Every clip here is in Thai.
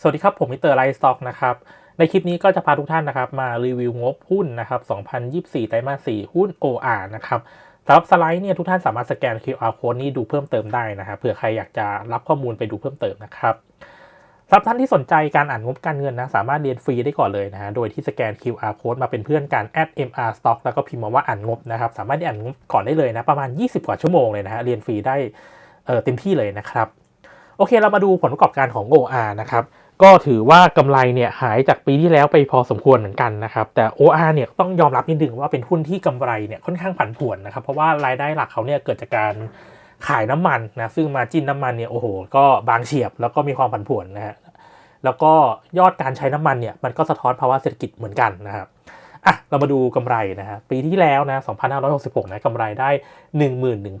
สวัสดีครับ ผมมิสเตอร์ไลฟ์สต็อกนะครับ ในคลิปนี้ก็จะพาทุกท่านนะครับ มารีวิวงบหุ้นนะครับ 2024 ไตรมาส 4 หุ้น OR นะครับสำหรับสไลด์เนี่ยทุกท่านสามารถสแกน QR code นี้ดูเพิ่มเติมได้นะครับเผื่อใครอยากจะรับข้อมูลไปดูเพิ่มเติมนะครับสำหรับท่านที่สนใจการอ่านงบการเงินนะสามารถเรียนฟรีได้ก่อนเลยนะฮะโดยที่สแกน QR code มาเป็นเพื่อนกัน at mr stock แล้วก็พิมพ์มาว่าอ่านงบนะครับสามารถได้อ่านงบก่อนได้เลยนะประมาณ 20 กว่าชั่วโมงเลยนะฮะเรียนฟรีได้เเต็มที่เลยนะครับโอเคเรามาดูผลประกอบการของ OR นะครับ ก็ถือว่ากำไรเนี่ยหายจากปีที่แล้วไปพอสมควรเหมือนกันนะครับแต่ OR เนี่ยต้องยอมรับนิดนึงว่าเป็นหุ้นที่กำไรเนี่ยค่อนข้างผันผวนนะครับเพราะว่ารายได้หลักเขาเนี่ยเกิดจากการขายน้ำมันนะซึ่งมาจิ้นน้ำมันเนี่ยโอ้โหก็บางเฉียบแล้วก็มีความผันผวนนะฮะแล้วก็ยอดการใช้น้ำมันเนี่ยมันก็สะท้อนภาวะเศรษฐกิจเหมือนกันนะครับอะเรามาดูกำไรนะฮะปีที่แล้วนะ2566นะกำไรได้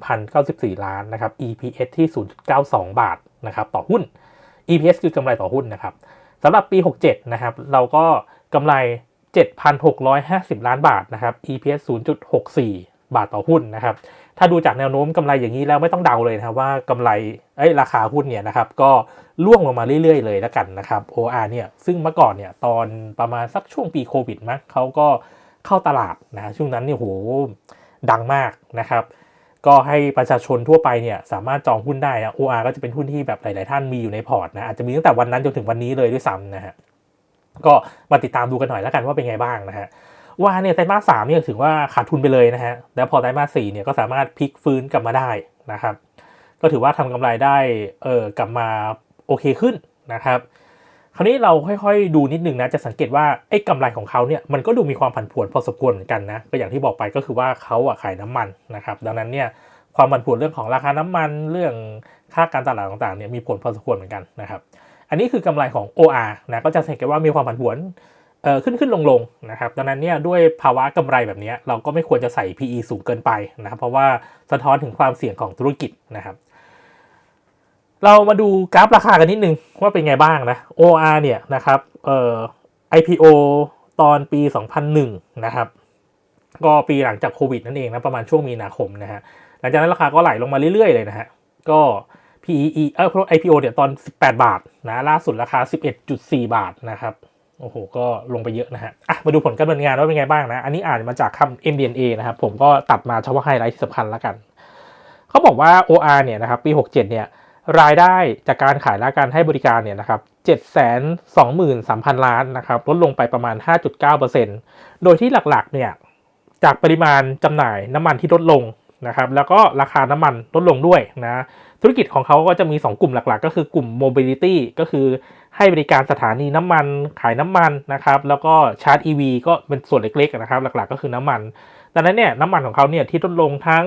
11,094 ล้านนะครับ EPS ที่ 0.92 บาทนะครับต่อหุ้น EPS คือกำไรต่อหุ้นนะครับสำหรับปี 67 นะครับ เราก็กำไร 7,650 ล้านบาทนะครับ EPS 0.64 บาทต่อหุ้นนะครับ ถ้าดูจากแนวโน้มกำไรอย่างนี้แล้วไม่ต้องเดาเลยนะครับว่ากำไรเอ้ยราคาหุ้นเนี่ยนะครับก็ล่วงลงมาเรื่อยๆ เลยแล้วกันนะครับ OR เนี่ยซึ่งเมื่อก่อนเนี่ยตอนประมาณสักช่วงปีโควิดมั้งเขาก็เข้าตลาดนะช่วงนั้นเนี่ยโหดังมากนะครับ ก็ให้ประชาชนทั่วไปเนี่ยสามารถจองหุ้นได้นะ OR ก็จะเป็นหุ้นที่แบบหลาย ๆ ท่านมีอยู่ในพอร์ตนะอาจจะมีตั้งแต่วันนั้นจนถึงวันนี้เลยด้วยซ้ำนะฮะก็มาติดตามดูกันหน่อยแล้วกันว่าเป็นไงบ้างนะฮะว่าเนี่ยไตรมาสสามเนี่ยถือว่าขาดทุนไปเลยนะฮะแล้วพอไตรมาสสี่เนี่ยก็สามารถพลิกฟื้นกลับมาได้นะครับ ก็ถือว่าทำกำไรได้เออกลับมาโอเคขึ้นนะครับ คราวนี้เราค่อยๆดูนิดนึงนะ จะสังเกตว่าไอ้กำไรของเขาเนี่ยมันก็ดูมีความผันผวนพอสมควรเหมือนกันนะ ก็อย่างที่บอกไปก็คือว่าเขาอะขายน้ำมันนะครับ ดังนั้นเนี่ยความผันผวนเรื่องของราคาน้ำมันเรื่องค่าการตลาดต่างๆเนี่ยมีผลพอสมควรเหมือนกันนะครับ อันนี้คือกำไรของ OR นะก็จะสังเกตว่ามีความผันผวนเอ่อขึ้นขึ้นลงลงนะครับ ดังนั้นเนี่ยด้วยภาวะกำไรแบบนี้เราก็ไม่ควรจะใส่ PE สูงเกินไปนะครับเพราะว่าสะท้อนถึงความเสี่ยงของธุรกิจนะครับ เรามาดูกราฟราคากันนิดนึงว่าเป็นไงบ้างนะ OR เนี่ยนะครับเอ่อ IPO ตอนปี 2001 นะครับก็ปีหลังจากโควิดนั่นเองนะประมาณช่วงมีนาคมนะฮะหลังจากนั้นราคาก็ไหลลงมาเรื่อยๆเลยนะฮะก็ PE เออ IPO เนี่ยตอน 18 บาทนะล่าสุดราคา 11.4 บาทนะครับโอ้โหก็ลงไปเยอะนะฮะอะมาดูผลการดำเนินงานว่าเป็นไงบ้างนะ อันนี้อ่านมาจากคำ MD&A นะครับผมก็ตัดมาเฉพาะไฮไลท์ที่สำคัญแล้วกัน เขาบอกว่า OR เนี่ยนะครับปี 67 เนี่ย รายได้จากการขายและการให้บริการเนี่ยนะครับ723,000 ล้านนะครับลดลงไปประมาณ 5.9%โดยที่หลักๆเนี่ยจากปริมาณจำหน่ายน้ำมันที่ลดลงนะครับแล้วก็ราคาน้ำมันลดลงด้วยนะธุรกิจของเขาก็จะมี 2 กลุ่มหลักๆ ก็คือกลุ่ม mobility ก็คือให้บริการสถานีน้ำมันขายน้ำมันนะครับแล้วก็ชาร์จ EV ก็เป็นส่วนเล็กๆนะครับหลักๆ ก็คือน้ำมันดังนั้นเนี่ยน้ำมันของเขาเนี่ยที่ลดลงทั้ง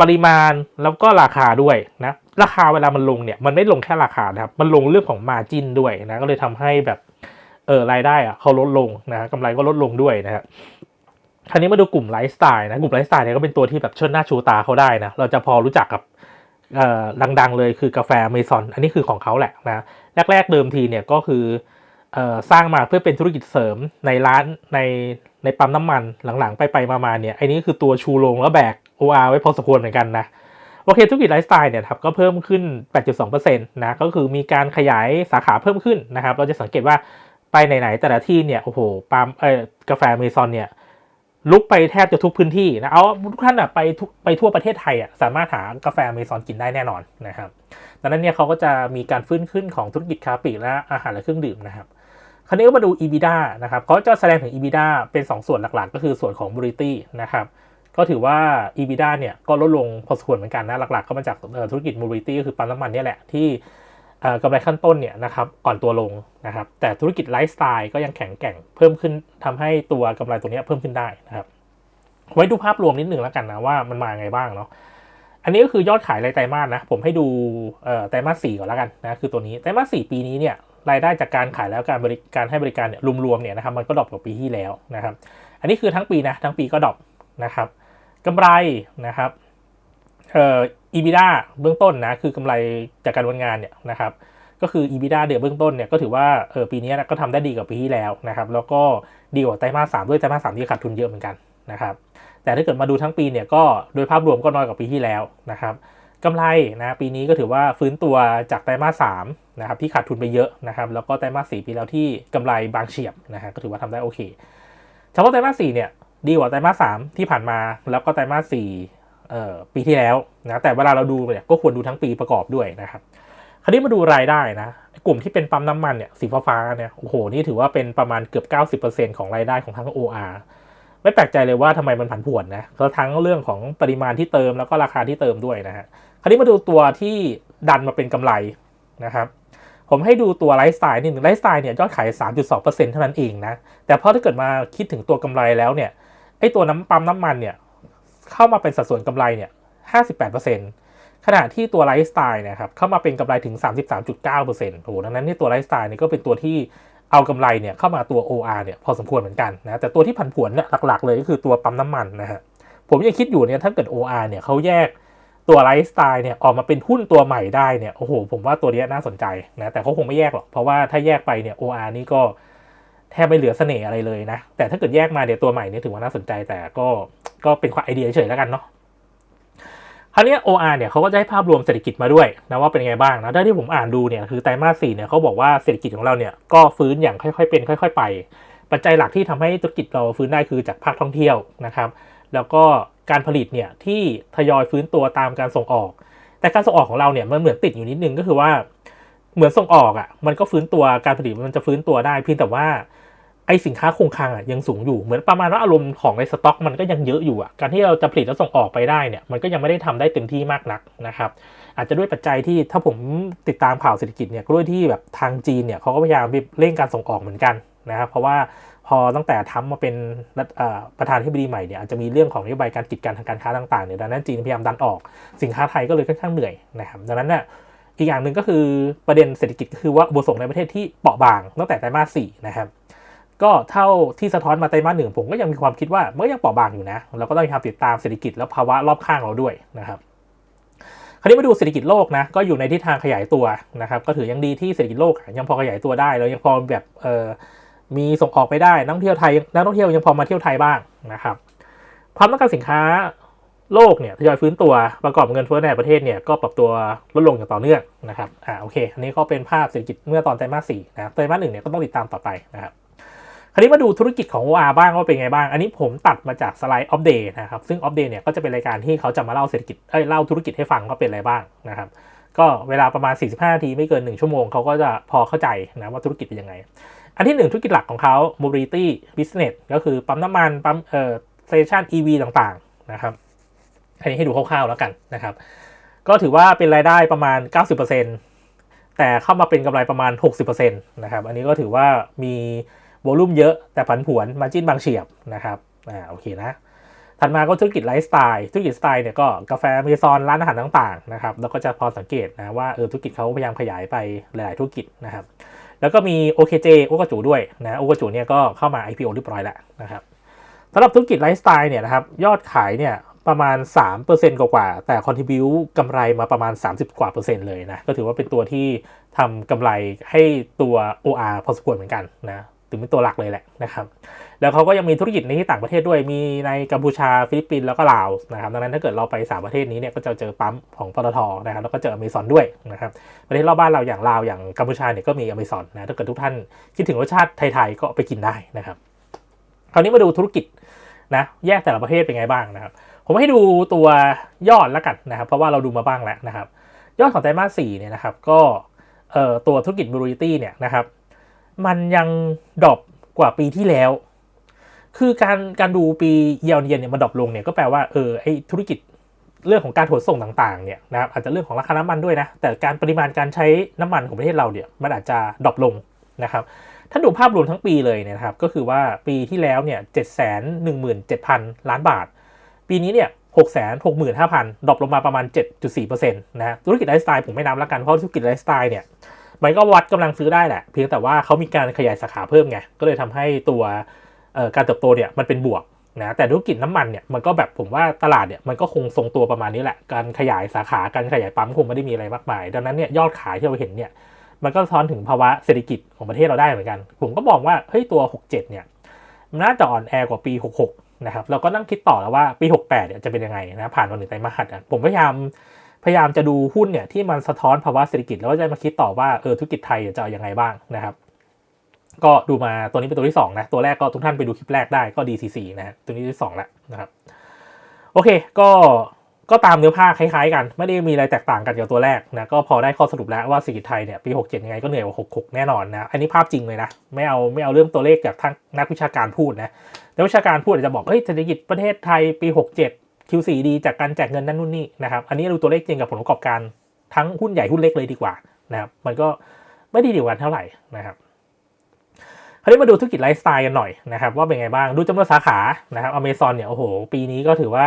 ปริมาณแล้วก็ราคาด้วยนะ ราคาเวลามันลงเนี่ยมันไม่ลงแค่ราคานะครับมันลงเรื่องของมาจินด้วยนะก็เลยทำให้แบบเออรายได้อะเขาลดลงนะกำไรก็ลดลงด้วยนะครับคราวนี้มาดูกลุ่มไลฟ์สไตล์นะกลุ่มไลฟ์สไตล์เนี่ยก็เป็นตัวที่แบบเชิดหน้าชูตาเขาได้นะเราจะพอรู้จักกับเอ่อดังๆเลยคือกาแฟเมซอนอันนี้คือของเขาแหละนะแรก ๆ เดิมทีเนี่ยก็คือเออสร้างมาเพื่อเป็นธุรกิจเสริมในร้านในในปั๊มน้ำมันหลังๆ ไปไปมาๆเนี่ยไอ้นี้คือตัวชูโรงแล้วแบก OR ไว้พอสมควรเหมือนกันนะ โอเคธุรกิจไลฟ์สไตล์เนี่ยครับก็เพิ่มขึ้น 8.2%นะก็คือมีการขยายสาขาเพิ่มขึ้นนะครับ เราจะสังเกตว่าไปไหนๆแต่ละที่เนี่ยโอ้โหปั๊มเอ่อกาแฟเมซอนเนี่ยลุกไปแทบจะทุกพื้นที่นะเอาทุกท่านอะไปทุกไปทั่วประเทศไทยอะสามารถหากาแฟเมซอนกินได้แน่นอนนะครับดังนั้นเนี่ยเขาก็จะมีการฟื้นขึ้นของธุรกิจคาปลีกและอาหารและเครื่องดื่มนะครับคราวนี้ก็มาดู EBITDA นะครับเขาจะแสดงถึง EBITDA เป็น 2 ส่วนหลักๆ ก็คือส่วนของ b r i t y นะครับ ก็ถือว่า EBITDA เนี่ยก็ลดลงพอสมควรเหมือนกันนะหลักๆ ก็มาจากธุรกิจ Mobility ก็คือปั๊มน้ำมันนี่แหละที่กำไรขั้นต้นเนี่ยนะครับอ่อนตัวลงนะครับแต่ธุรกิจไลฟ์สไตล์ก็ยังแข็งแกร่งเพิ่มขึ้นทำให้ตัวกำไรตัวนี้เพิ่มขึ้นได้นะครับไว้ดูภาพรวมนิดหนึ่งแล้วกันนะว่ามันมาไงบ้างเนาะอันนี้ก็คือยอดขายรายไตรมาสนะผมให้ดูไตรมาสสี่ก่อนแล้วกันนะคือตัวนี้ไตรมาสสี่ปีนี้เนี่ยรายได้จากการขายแล้วการบริการให้บริการเนี่ยรวมๆเนี่ยนะครับมันก็ดรอปกว่าปีที่แล้วนะครับอันนี้คือทั้งปีนะทั้งปีก็ดรอปนะครับ กำไรนะครับเอ่อ EBITDA เบื้องต้นนะคือกำไรจากการวันงานเนี่ยนะครับก็คือ EBITDA เดือนเบื้องต้นเนี่ยก็ถือว่าเออปีนี้ก็ทำได้ดีกว่าปีที่แล้วนะครับแล้วก็ดีกว่าไตรมาสสามด้วยไตรมาสสามที่ขาดทุนเยอะเหมือนกันนะครับแต่ถ้าเกิดมาดูทั้งปีเนี่ยก็โดยภาพรวมก็น้อยกว่าปีที่แล้วนะครับกำไรนะปีนี้ก็ถือว่าฟื้นตัวจากไตรมาสสามนะครับที่ขาดทุนไปเยอะนะครับแล้วก็ไตรมาสสี่ปีแล้วที่กำไรบางเฉียบนะฮะก็ถือว่าทำได้โอเคเฉพาะไตรมาสสี่เนี่ย ดีกว่าไตรมาสสามที่ผ่านมาแล้วก็ไตรมาสสี่ปีที่แล้วนะแต่เวลาเราดูเนี่ยก็ควรดูทั้งปีประกอบด้วยนะครับคราวนี้มาดูรายได้นะกลุ่มที่เป็นปั๊มน้ำมันเนี่ยสีฟ้าเนี่ยโอ้โหนี่ถือว่าเป็นประมาณเกือบ 90%ของรายได้ของทั้ง OR ไม่แปลกใจเลยว่าทำไมมันผันผวนนะก็ทั้งเรื่องของปริมาณที่เติมแล้วก็ราคาที่เติมด้วยนะฮะคราวนี้มาดูตัวที่ดันมาเป็นกำไรนะครับผมให้ดูตัวไลฟ์สไตล์นิดหนึ่งไลฟ์สไตล์เนี่ยยอดขาย 3.2%เท่านั้นเองนะแต่พอถ้าเกิดมาคิดถึงตัวกำไรแล้วเนี่ย ไอตัวน้ำปั๊มน้ำมันเนี่ยเข้ามาเป็นสัดส่วนกำไรเนี่ย58%ขณะที่ตัวไลฟ์สไตล์นะครับเข้ามาเป็นกำไรถึง 33.9%โอ้โหดังนั้นนี่ตัวไลฟ์สไตล์นี่ก็เป็นตัวที่เอากำไรเนี่ยเข้ามาตัว OR เนี่ยพอสมควรเหมือนกันนะแต่ตัวที่ผันผวนเนี่ยหลักๆเลยก็คือตัวปั๊มน้ำมันนะฮะผมยังคิดอยู่เนี่ยถ้าเกิด OR เนี่ยเขาแยกตัวไลฟ์สไตล์เนี่ยออกมาเป็นหุ้นตัวใหม่ได้เนี่ยโอ้โหผมว่าตัวนี้น่าสนใจนะแต่เขาคงไม่แยกหรอกเพราะว่าถ้าแยกไปเนี่ย OR นี่ก็ ทบไม่เหลือเสน่ห์อะไรเลยนะ แต่ถ้าเกิดแยกมาเดี๋ยวตัวใหม่นี่ถือว่าน่าสนใจแต่ก็ก็เป็นความไอเดียเฉยๆแล้วกันเนาะคราวนี้ OR เนี่ยเขาก็จะให้ภาพรวมเศรษฐกิจมาด้วยนะว่าเป็นไงบ้างนะได้ที่ผมอ่านดูเนี่ยคือไตรมาสสี่เนี่ยเขาบอกว่าเศรษฐกิจของเราเนี่ยก็ฟื้นอย่างค่อยๆเป็น ค่อย ๆ ไป ปัจจัยหลักที่ทำให้ธุรกิจเราฟื้นได้คือจากภาคท่องเที่ยวนะครับแล้วก็การผลิตเนี่ยที่ทยอยฟื้นตัวตามการส่งออก แต่การส่งออกของเราเนี่ยมันเหมือนติดอยู่นิดนึงก็คือว่าเหมือนส่งออกอะ่ะมันก็ฟื้นตัวการผลิตมันจะฟื้นตัวได้เพียงแต่ว่า ไอสินค้าคงคลังอะยังสูงอยู่เหมือนประมาณว่าอารมณ์ของในสต็อกมันก็ยังเยอะอยู่อะการที่เราจะผลิตแล้วส่งออกไปได้เนี่ยมันก็ยังไม่ได้ทำได้เต็มที่มากนักนะครับอาจจะด้วยปัจจัยที่ถ้าผมติดตามข่าวเศรษฐกิจเนี่ยก็ด้วยที่แบบทางจีนเนี่ยเขาก็พยายามเร่งการส่งออกเหมือนกันนะครับเพราะว่าพอตั้งแต่ทำมาเป็นประธานที่บดีใหม่เนี่ยอาจจะมีเรื่องของนโยบายการกิจการทางการค้าต่างๆเนี่ยดังนั้นจีนพยายามดันออกสินค้าไทยก็เลยค่อนข้างเหนื่อยนะครับดังนั้นเนี่ยอีกอย่างหนึ่งก็คือประเด็นเศรษฐกิจก็คือว่าอุปสงในประเทศที่เปราะบางตั้งแต่ไตรมาสสี่นะครับ ก็เท่าที่สะท้อนมาไตรมาสหนึ่งผมก็ยังมีความคิดว่าเมื่อยังเปราะบางอยู่นะเราก็ต้องพยายามติดตามเศรษฐกิจและภาวะรอบข้างเราด้วยนะครับคราวนี้มาดูเศรษฐกิจโลกนะก็อยู่ในทิศทางขยายตัวนะครับก็ถือยังดีที่เศรษฐกิจโลกยังพอขยายตัวได้แล้วยังพอแบบเออมีส่งออกไปได้นักท่องเที่ยวไทยนักท่องเที่ยวยังพอมาเที่ยวไทยบ้างนะครับความต้องการสินค้าโลกเนี่ยทยอยฟื้นตัวประกอบเงินเฟ้อในประเทศเนี่ยก็ปรับตัวลดลงอย่างต่อเนื่องนะครับอ่าโอเค อันนี้ก็เป็นภาพเศรษฐกิจเมื่อตอนไตรมาสสี่นะไตรมาสหนึ่งเนี่ยก็ต้องติดตามต่อไปนะครับ คราวนี้มาดูธุรกิจของ OR บ้างว่าเป็นไงบ้าง อันนี้ผมตัดมาจากสไลด์อัปเดตนะครับ ซึ่งอัปเดตเนี่ยก็จะเป็นรายการที่เขาจะมาเล่าเศรษฐกิจเอ้ยเล่าธุรกิจให้ฟังว่าเป็นอะไรบ้างนะครับ ก็เวลาประมาณ 45 นาทีไม่เกิน 1 ชั่วโมงเขาก็จะพอเข้าใจนะว่าธุรกิจเป็นยังไง อันที่ 1 ธุรกิจหลักของเขา mobility business ก็คือปั๊มน้ำมันปั๊มเอ่อสเตชัน EV ต่างๆนะครับ อันนี้ให้ดูคร่าวๆแล้วกันนะครับ ก็ถือว่าเป็นรายได้ประมาณ 90%แต่เข้ามาเป็นกำไรประมาณ 60%นะครับ อันนี้ก็ถือว่ามี วอลุ่มเยอะแต่ผันผวนมาจิ้นบางเฉียบนะครับอ่าโอเคนะถัดมาก็ธุรกิจไลฟ์สไตล์ธุรกิจสไตล์เนี่ยก็กาแฟมีซอนร้านอาหารต่างๆนะครับแล้วก็จะพอสังเกตนะว่าเออธุรกิจเขาพยายามขยายไปหลาย ๆ ธุรกิจนะครับ แล้วก็มี OKJ โอกาจูด้วยนะโอกาจูเนี่ยก็เข้ามา IPO เรียบร้อยแล้วนะครับสำหรับธุรกิจไลฟ์สไตล์เนี่ยนะครับยอดขายเนี่ยประมาณ 3%กว่าๆแต่คอนทิบิวกำไรมาประมาณ 30 กว่าเปอร์เซ็นต์เลยนะก็ถือว่าเป็นตัวที่ทำกำไรให้ตัว OR พอสมควรเหมือนกันนะ ถือเป็นตัวหลักเลยแหละนะครับ แล้วเขาก็ยังมีธุรกิจในที่ต่างประเทศด้วย มีในกัมพูชาฟิลิปปินส์แล้วก็ลาวนะครับ ดังนั้นถ้าเกิดเราไปสามประเทศนี้เนี่ยก็จะเจอปั๊มของปตทนะครับ แล้วก็เจออเมซอนด้วยนะครับ ประเทศรอบบ้านเราอย่างลาวอย่างกัมพูชาเนี่ยก็มีอเมซอนนะ ถ้าเกิดทุกท่านคิดถึงรสชาติไทยๆก็ไปกินได้นะครับ คราวนี้มาดูธุรกิจนะ แยกแต่ละประเทศเป็นไงบ้างนะครับ ผมให้ดูตัวยอดล้วกันนะครับ เพราะว่าเราดูมาบ้างแล้วนะครับ ยอดของไตรมาสสี่เนี่ยนะครับ ก็เอ่อตัวธุรกิจบริตี้เนี่ยนะครับ มันยังดรอปกว่าปีที่แล้ว คือการการดูปีเยียนเยเนี่ยมันดรอปลงเนี่ยก็แปลว่าเออไอธุรกิจเรื่องของการขนส่งต่างๆเนี่ยนะครับอาจจะเรื่องของราคาน้ำมันด้วยนะ แต่การปริมาณการใช้น้ำมันของประเทศเราเนี่ยมันอาจจะดรอปลงนะครับถ้าดูภาพรวมทั้งปีเลยเนี่ยครับ ก็คือว่าปีที่แล้วเนี่ยเจ็ดแสนหนึ่งหมื่นเจ็ดพันล้านบาท ปีนี้เนี่ยหกแสนหกหมื่นห้าพันดรอปลงมาประมาณเจ็ดจุดสี่เปอร์เซ็นต์นะธุรกิจไลฟ์สไตล์ผมไม่นับแล้วกัน เพราะธุรกิจไลฟ์สไตล์เนี่ย มันก็วัดกำลังซื้อได้แหละ เพียงแต่ว่าเขามีการขยายสาขาเพิ่มไง ก็เลยทำให้ตัวการเติบโตเนี่ยมันเป็นบวกนะแต่ธุรกิจน้ำมันเนี่ยมันก็แบบผมว่าตลาดเนี่ยมันก็คงทรงตัวประมาณนี้แหละ การขยายสาขาการขยายปั๊มคงไม่ได้มีอะไรมากมาย ดังนั้นเนี่ยยอดขายที่เราเห็นเนี่ยมันก็ท้อนถึงภาวะเศรษฐกิจของประเทศเราได้เหมือนกัน ผมก็บอกว่าเฮ้ยตัว 67 เนี่ยมันน่าจะอ่อนแอกว่าปี 66 นะครับเราก็นั่งคิดต่อแล้วว่าปี 68 เนี่ยจะเป็นยังไงนะผ่านมาหนึ่งไตรมาสผมพยายาม พยายามจะดูหุ้นเนี่ยที่มันสะท้อนภาวะเศรษฐกิจแล้วก็จะมาคิดต่อว่าเออธุรกิจไทยจะเอายังไงบ้างนะครับ ก็ดูมาตัวนี้เป็นตัวที่2นะตัวแรกก็ทุกท่านไปดูคลิปแรกได้ก็ DCC นะฮะตัวนี้ที่2แล้วนะครับโอเคก็ก็ตามเนื้อผ้าคล้ายๆกัน ไม่ได้มีอะไรแตกต่างกันกับตัวแรกนะก็พอได้ข้อสรุปแล้วว่าเศรษฐกิจไทยเนี่ยปี 67ยังไงก็เหนื่อยกว่า66 แน่นอนนะอันนี้ภาพจริงเลยนะไม่เอาไม่เอาเรื่องตัวเลขจากทางนักวิชาการพูดนะนักวิชาการพูดอาจจะบอกเฮ้ยเศรษฐกิจประเทศไทยปี 67 Q4 ดีจากการแจกเงินนั่นนู่นนี่นะครับ อันนี้ดูตัวเลขจริงกับผลประกอบการทั้งหุ้นใหญ่หุ้นเล็กเลยดีกว่านะครับ มันก็ไม่ได้ดีกว่าเท่าไหร่นะครับคราวนี้มาดูธุรกิจไลฟ์สไตล์กันหน่อยนะครับ ว่าเป็นไงบ้างดูจำนวนสาขานะครับอเมซอนเนี่ยโอ้โห ปีนี้ก็ถือว่า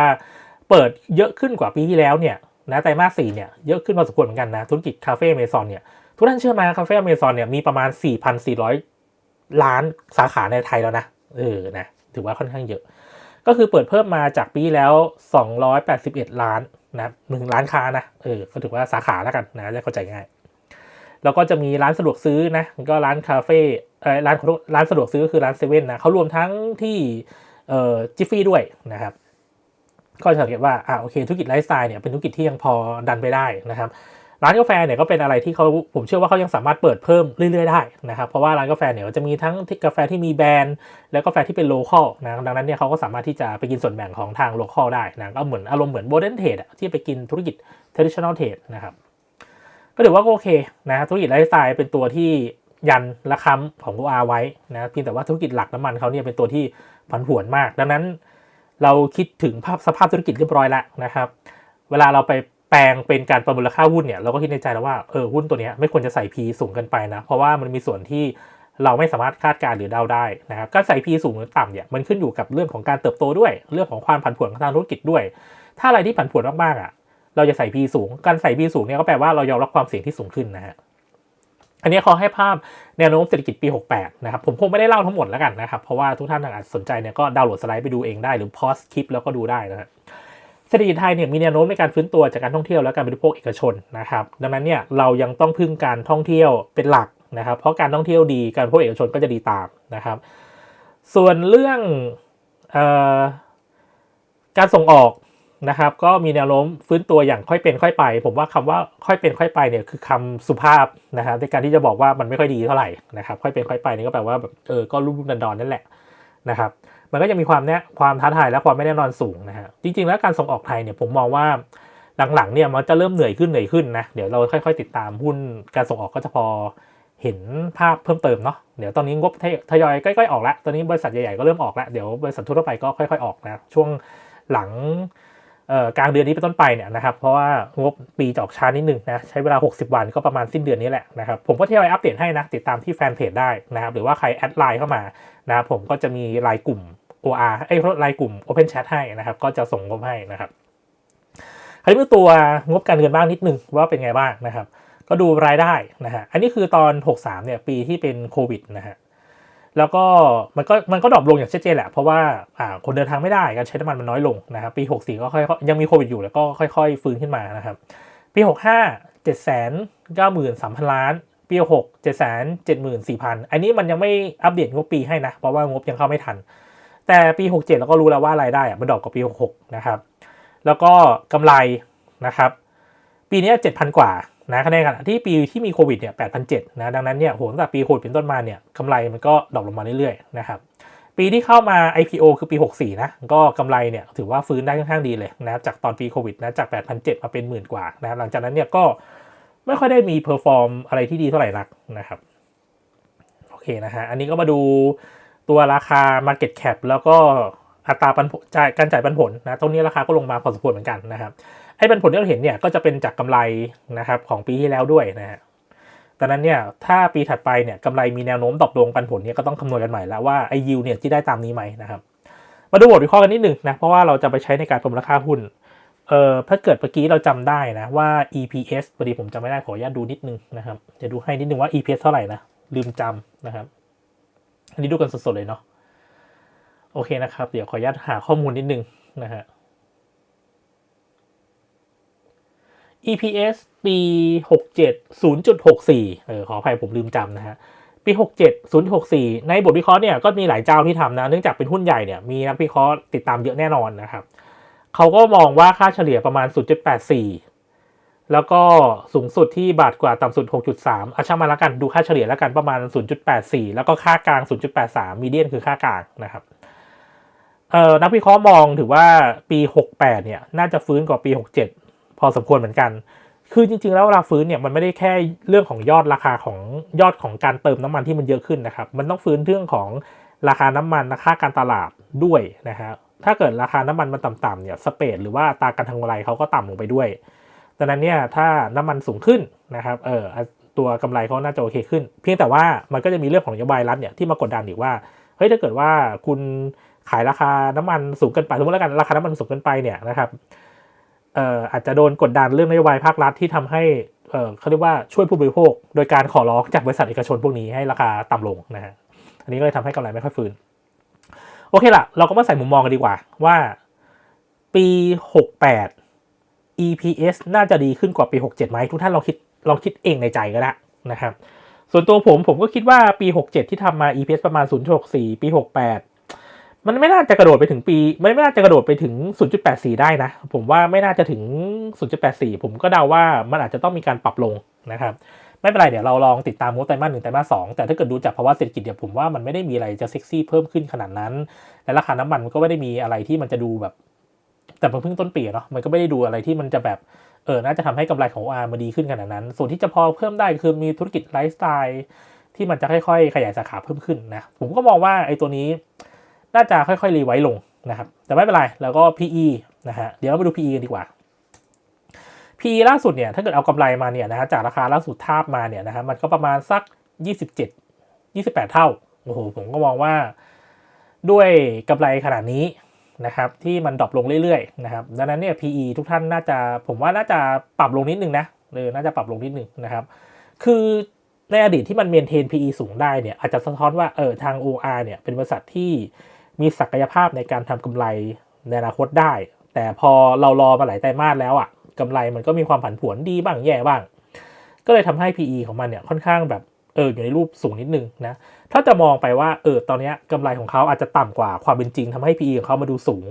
เปิดเยอะขึ้นกว่าปีที่แล้วเนี่ยนะไตรมาสสี่เนี่ยเยอะขึ้นพอสมควรเหมือนกันนะธุรกิจคาเฟ่อเมซอนเนี่ยทุกท่านเชื่อไหมคาเฟ่อเมซอนเนี่ยมีประมาณ 4,400 ล้านสาขาในไทยแล้วนะเออนะถือว่าค่อนข้างเยอะ ก็คือเปิดเพิ่มมาจากปีแล้ว 281 ล้านนะหนึ่งล้านค้านะเออก็ถือว่าสาขาแล้วกันนะจะเข้าใจง่าย แล้วก็จะมีร้านสะดวกซื้อนะก็ร้านคาเฟ่เออร้านร้านสะดวกซื้อก็คือร้านเซเว่นนะเขารวมทั้งที่เอ่อจิฟฟี่ด้วยนะครับก็จะสังเกตว่าอ่าโอเคธุรกิจไลฟ์สไตล์เนี่ยเป็นธุรกิจที่ยังพอดันไปได้นะครับ ร้านกาแฟเนี่ยก็เป็นอะไรที่เขาผมเชื่อว่าเขายังสามารถเปิดเพิ่มเรื่อยๆได้นะครับเพราะว่าร้านกาแฟเนี่ยจะมีทั้งกาแฟที่มีแบรนด์ แล้วกาแฟที่เป็นโลคอลนะดังนั้นเนี่ยเขาก็สามารถที่จะไปกินส่วนแบ่งของทางโลคอลได้นะก็เหมือนอารมณ์เหมือนโบเดนเทรดที่ไปกินธุรกิจ traditional trade นะครับก็ถือว่าโอเคนะธุรกิจไลฟ์สไตล์เป็นตัวที่ยันระคำของ OR ไว้นะเพียงแต่ว่าธุรกิจหลักน้ำมันเขาเนี่ยเป็นตัวที่ผันผวนมาก ดังนั้นเราคิดถึงภาพสภาพธุรกิจเรียบร้อยแล้วนะครับ เวลาเราไป แปลงเป็นการประเมินราคาหุ้นเนี่ยเราก็คิดในใจแล้วว่าเออหุ้นตัวนี้ไม่ควรจะใส่ P สูงเกินไปนะ เพราะว่ามันมีส่วนที่เราไม่สามารถคาดการณ์หรือเดาได้นะครับการใส่ P สูงหรือต่ำเนี่ยมันขึ้นอยู่กับเรื่องของการเติบโตด้วย เรื่องของความผันผวนทางธุรกิจด้วย ถ้าอะไรที่ผันผวนมากๆอะเราจะใส่ P สูง การใส่ P สูงเนี่ยก็แปลว่าเรายอมรับความเสี่ยงที่สูงขึ้นนะฮะอันนี้ขอให้ภาพแนวโน้มเศรษฐกิจปี 68 นะครับ ผมคงไม่ได้เล่าทั้งหมดแล้วกันนะครับ เพราะว่าทุกท่านอาจสนใจเนี่ยก็ดาวน์โหลดสไลด์ไปดูเองได้หรือพอสคลิปแล้วก็ดูได้นะครับ เศรษฐกิจไทยเนี่ยมีแนวโน้มในการฟื้นตัวจากการท่องเที่ยวและการบริโภคเอกชนนะครับดังนั้นเนี่ยเรายังต้องพึ่งการท่องเที่ยวเป็นหลักนะครับ เพราะการท่องเที่ยวดีการบริโภคเอกชนก็จะดีตามนะครับ ส่วนเรื่องออการส่งออกนะครับก็มีแนวโน้มฟื้นตัวอย่างค่อยเป็นค่อยไป ผมว่าคำว่าค่อยเป็นค่อยไปเนี่ยคือคำสุภาพนะครับในการที่จะบอกว่ามันไม่ค่อยดีเท่าไหร่นะครับ ค่อยเป็นค่อยไปนี่ก็แปลว่าแบบเออก็รุ่มๆดอนๆนั่นแหละนะครับ มันก็จะมีความเนี้ยความท้าทายและความไม่แน่นอนสูงนะฮะจริง ๆ แล้วการส่งออกไทยเนี่ยผมมองว่าหลังๆเนี่ยมันจะเริ่มเหนื่อยขึ้นเหนื่อยขึ้นนะเดี๋ยวเราค่อย ๆ ติดตามหุ้นการส่งออกก็จะพอเห็นภาพเพิ่มเติมเนาะเดี๋ยวตอนนี้งบทยอยใกล้ๆออกแล้วตอนนี้บริษัทใหญ่ๆก็เริ่มออกแล้วเดี๋ยวบริษัททั่วไปก็ค่อยๆออกนะช่วงหลังกลางเดือนนี้เป็นต้นไปเนี่ยนะครับเพราะว่างบปีจะออกช้านิดนึงนะใช้เวลา 60 วันก็ประมาณสิ้นเดือนนี้แหละนะครับผมก็ทยอยอัปเดตให้นะติดตามที่แฟนเพจได้นะครับหรือว่าใครแอดไลน์เข้ามานะครับผมก็จะมีไลน์กลุ่ม OR ไอ้ไลน์กลุ่ม Open Chat ให้นะครับ ก็จะส่งงบให้นะครับคราวนี้ตัวงบการเงินบ้างนิดนึงว่าเป็นไงบ้างนะครับ ก็ดูรายได้นะฮะอันนี้คือตอน 63เนี่ยปีที่เป็นโควิดนะฮะแล้วก็มันก็มันก็ดรอปลงอย่างชัดเจนแหละ เพราะว่าอ่าคนเดินทางไม่ได้การใช้น้ำมันมันน้อยลงนะครับปี 64 ก็ค่อยยังมีโควิดอยู่แล้วก็ค่อย ๆ ฟื้นขึ้นมานะครับ ปี 65 7 9 3 0 0 0 ล้าน ปี 6 7 7 4 0 0 0 อันนี้มันยังไม่อัปเดตงบปีให้นะ เพราะว่างบยังเข้าไม่ทัน แต่ปี 67 เราก็รู้แล้วว่ารายได้อะมันดรอปกว่าปี 66 นะครับ แล้วก็กำไรนะครับ ปีนี้ 7,000 กว่านะคะแนนขณะที่ปีที่มีโควิดเนี่ย8,700นะ ดังนั้นเนี่ยโหตั้งแต่ปีโควิดเป็นต้นมาเนี่ยกำไรมันก็ดรอปลงมาเรื่อยๆนะครับ ปีที่เข้ามา IPO คือปี 64 นะ ก็กำไรเนี่ยถือว่าฟื้นได้ค่อนข้างดีเลยนะจากตอนปีโควิดนะจาก8,700มาเป็นหมื่นกว่านะหลังจากนั้นเนี่ยก็ไม่ค่อยได้มีเพอร์ฟอร์มอะไรที่ดีเท่าไหร่นักนะครับ โอเคนะฮะ อันนี้ก็มาดู ตัวราคา Market Cap แล้วก็อัตราปันผลจ่ายการจ่ายปันผลนะตรงนี้ราคาก็ลงมาพอสมควรเหมือนกันนะครับไอ้ปันผลที่เราเห็นเนี่ยก็จะเป็นจากกำไรนะครับของปีที่แล้วด้วยนะฮะดังนั้นเนี่ยถ้าปีถัดไปเนี่ยกำไรมีแนวโน้มตกลงปันผลเนี่ยก็ต้องคำนวณกันใหม่แล้วว่าไอ้ยิวเนี่ยที่ได้ตามนี้ไหมนะครับมาดูบทวิเคราะห์กันนิดหนึ่งนะเพราะว่าเราจะไปใช้ในการประเมินราคาหุ้นเอ่อถ้าเกิดเมื่อกี้เราจำได้นะว่า EPS พอดีผมจำไม่ได้ขออนุญาตดูนิดนึงนะครับจะดูให้นิดนึงว่า EPS เท่าไหร่นะลืมจำนะครับ อันนี้ดูกันสดๆเลยเนาะโอเคนะครับ เดี๋ยวขออนุญาตหาข้อมูลนิดนึงนะฮะ EPS ปี 67 0.64 เออขออภัยผมลืมจำนะฮะ ปี 67 0.64 ในบทวิเคราะห์เนี่ยก็มีหลายเจ้าที่ทำนะ เนื่องจากเป็นหุ้นใหญ่เนี่ยมีนักวิเคราะห์ติดตามเยอะแน่นอนนะครับ เขาก็มองว่าค่าเฉลี่ยประมาณ 0.84 แล้วก็สูงสุดที่บาทกว่าต่ำสุด 6.3อาช่างมาแล้วกันดูค่าเฉลี่ยแล้วกันประมาณ 0.84 แล้วก็ค่ากลาง 0.83 มีเดียนคือค่ากลางนะครับเอ่อนักวิเคราะห์มองถือว่าปี 68 เนี่ย น่าจะฟื้นกว่าปี 67 พอสมควรเหมือนกัน คือจริง ๆ แล้วเวลาฟื้นเนี่ยมันไม่ได้แค่เรื่องของยอดราคาของยอดของการเติมน้ำมันที่มันเยอะขึ้นนะครับ มันต้องฟื้นเรื่องของราคาน้ำมันราคาการตลาดด้วยนะฮะถ้าเกิดราคาน้ำมันมันต่ำๆเนี่ยสเปดหรือว่าตาการทำกำไรเขาก็ต่ำลงไปด้วย ดังนั้นเนี่ยถ้าน้ำมันสูงขึ้นนะครับเออตัวกำไรเขาน่าจะโอเคขึ้น เพียงแต่ว่ามันก็จะมีเรื่องของนโยบายรัฐเนี่ยที่มากดดันอีกว่าเฮ้ยถ้าเกิดว่าคุณขายราคาน้ำมันสูงเกินไปสมมติแล้วกันราคาน้ำมันสูงเกินไปเนี่ยนะครับเอ่ออาจจะโดนกดดันเรื่องนโยบายภาครัฐที่ทำให้เอ่อเขาเรียกว่าช่วยผู้บริโภค โดยการขอร้องจากบริษัทเอกชนพวกนี้ให้ราคาต่ำลงนะฮะอันนี้ก็เลยทำให้กำไรไม่ค่อยฟื้น โอเคละเราก็มาใส่มุมมองกันดีกว่าว่า ปี 68 EPS น่าจะดีขึ้นกว่าปี 67ไหมทุกท่านลองคิดลองคิดเองในใจก็ได้นะครับ ส่วนตัวผมผมก็คิดว่าปี 67 ที่ทำมา EPS ประมาณ 0.64 ปี 68 มันไม่น่าจะกระโดดไปถึงปี มันไม่น่าจะกระโดดไปถึง 0.84 ได้นะ ผมว่าไม่น่าจะถึง 0.84 ผมก็เดาว่ามันอาจจะต้องมีการปรับลงนะครับไม่เป็นไร เดี๋ยวเราลองติดตามงบไตรมาสหนึ่งไตรมาสสองแต่ถ้าเกิดดูจากภาวะเศรษฐกิจเดี๋ยวผมว่ามันไม่ได้มีอะไรจะเซ็กซี่เพิ่มขึ้นขนาดนั้น และราคาน้ำมันมันก็ไม่ได้มีอะไรที่มันจะดูแบบ แต่มันเพิ่งต้นปีเนาะมันก็ไม่ได้ดูอะไรที่มันจะแบบเออน่าจะทำให้กำไรของ OR มาดีขึ้นขนาดนั้น ส่วนที่จะพอเพิ่มได้คือมีธุรกิจไลฟ์สไตล์ที่มันจะค่อยๆ ขยายสาขาเพิ่มขึ้นนะผมก็มองว่าไอ้ตัวนี้น่าจะค่อยๆรีไว้ลงนะครับ แต่ไม่เป็นไร แล้วก็ PE นะฮะเดี๋ยวเราไปดู PE กันดีกว่า PE ล่าสุดเนี่ยถ้าเกิดเอากำไรมาเนี่ยนะฮะจากราคาล่าสุดทาบมาเนี่ยนะฮะมันก็ประมาณสัก 27 28 เท่าโอ้โหผมก็มองว่าด้วยกำไรขนาดนี้ นะครับที่มันดรอปลงเรื่อยๆนะครับดังนั้นเนี่ย PE ทุกท่านน่าจะผมว่าน่าจะปรับลงนิดนึงนะเออน่าจะปรับลงนิดนึงนะครับ คือในอดีตที่มันเมนเทน PE สูงได้เนี่ยอาจจะสะท้อนว่าเออทาง OR เนี่ยเป็นบริษัทที่มีศักยภาพในการทำกำไรในอนาคตได้ แต่พอเรารอมาหลายไตรมาสแล้วอะ่ะกำไรมันก็มีความผันผวนดีบ้างแย่บ้าง ก็เลยทำให้ PE ของมันเนี่ยค่อนข้างแบบเอออยู่ในรูปสูงนิดนึงนะ ถ้าจะมองไปว่าเออตอนนี้กำไรของเขาอาจจะต่ำกว่าความเป็นจริงทำให้ PE ของเขามาดูสูง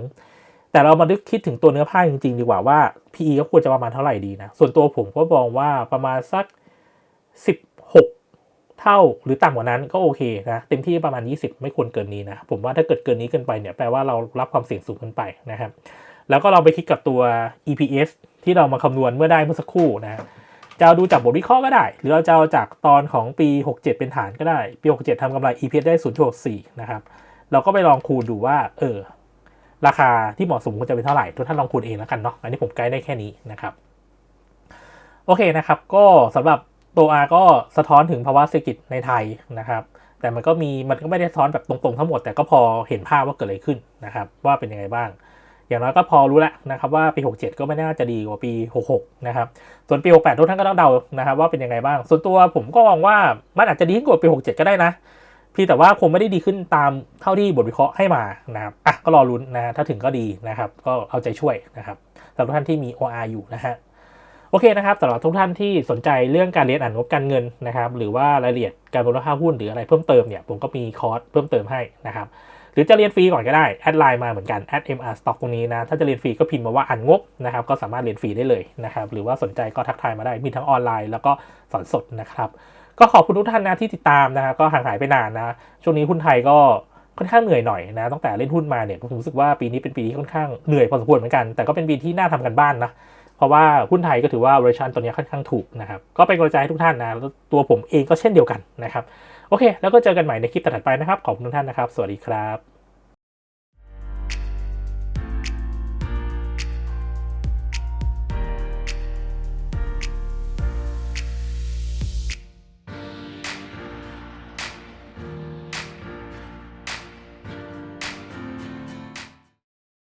แต่เรามาดึกคิดถึงตัวเนื้อผ้าจริงๆ ดีกว่าว่า PE ก็ควรจะประมาณเท่าไหร่ดีนะ ส่วนตัวผมก็มองว่าประมาณสัก 16 เท่าหรือต่ำกว่านั้นก็โอเคนะเต็มที่ประมาณ 20 ไม่ควรเกินนี้นะ ผมว่าถ้าเกิดเกินนี้เกินไปเนี่ยแปลว่าเรารับความเสี่ยงสูงเกินไปนะครับ แล้วก็เราไปคิดกับตัว EPS ที่เรามาคำนวณเมื่อได้เมื่อสักครู่นะ จะเอาดูจากบทวิเคราะห์ก็ได้ หรือเราจะเอาจากตอนของปี 67 เป็นฐานก็ได้ ปี 67 ทำกำไร EPS ได้ 0.64 นะครับ เราก็ไปลองคูณดูว่า เออ ราคาที่เหมาะสมควรจะเป็นเท่าไหร่ ทุกท่านลองคูณเองแล้วกันเนาะ อันนี้ผมไกด์ได้แค่นี้นะครับ โอเคนะครับ ก็สำหรับตัว R ก็สะท้อนถึงภาวะเศรษฐกิจในไทยนะครับ แต่มันก็มี มันก็ไม่ได้สะท้อนแบบตรงๆทั้งหมด แต่ก็พอเห็นภาพว่าเกิดอะไรขึ้นนะครับ ว่าเป็นยังไงบ้าง อย่างน้อยก็พอรู้แล้วนะครับว่าปี 67 ก็ไม่น่าจะดีกว่าปี 66 นะครับ ส่วนปี 68 ทุกท่านก็ต้องเดานะครับว่าเป็นยังไงบ้าง ส่วนตัวผมก็มองว่ามันอาจจะดีขึ้นกว่าปี 67 ก็ได้นะพี่แต่ว่าคงไม่ได้ดีขึ้นตามเท่าที่บทวิเคราะห์ให้มานะครับอะก็รอลุ้นนะถ้าถึงก็ดีนะครับ ก็เอาใจช่วยนะครับสำหรับท่านที่มี OR อยู่นะฮะโอเคนะครับสำหรับทุกท่านที่สนใจเรื่องการเรียนอ่านงบการเงินนะครับ หรือว่ารายละเอียดการบริหารหุ้นหรืออะไรเพิ่มเติมเนี่ยผมก็มีคอร์สเพิ่มเติมให้นะครับ หรือจะเรียนฟรีก่อนก็ได้ แอดไลน์มาเหมือนกัน at mr stock ตรงนี้นะ ถ้าจะเรียนฟรีก็พิมพ์มาว่าอ่านงบนะครับ ก็สามารถเรียนฟรีได้เลยนะครับ หรือว่าสนใจก็ทักทายมาได้ มีทั้งออนไลน์แล้วก็สอนสดนะครับ ก็ขอบคุณทุกท่านนะที่ติดตามนะครับ ก็ห่างหายไปนานนะ ช่วงนี้หุ้นไทยก็ค่อนข้างเหนื่อยหน่อยนะ ตั้งแต่เล่นหุ้นมาเนี่ยผมรู้สึกว่าปีนี้เป็นปีที่ค่อนข้างเหนื่อยพอสมควรเหมือนกัน แต่ก็เป็นปีที่น่าทำกันบ้านนะ เพราะว่าหุ้นไทยก็ถือว่า valuation ตัวนี้ค่อนข้างถูกนะครับ ก็เป็นกำลังใจให้ทุกท่านนะ ตัวผมเองก็เช่นเดียวกันนะครับ โอเค แล้วก็เจอกันใหม่ในคลิปถัดไปนะครับ ขอบคุณทุกท่านนะครับ สวัสดีครับ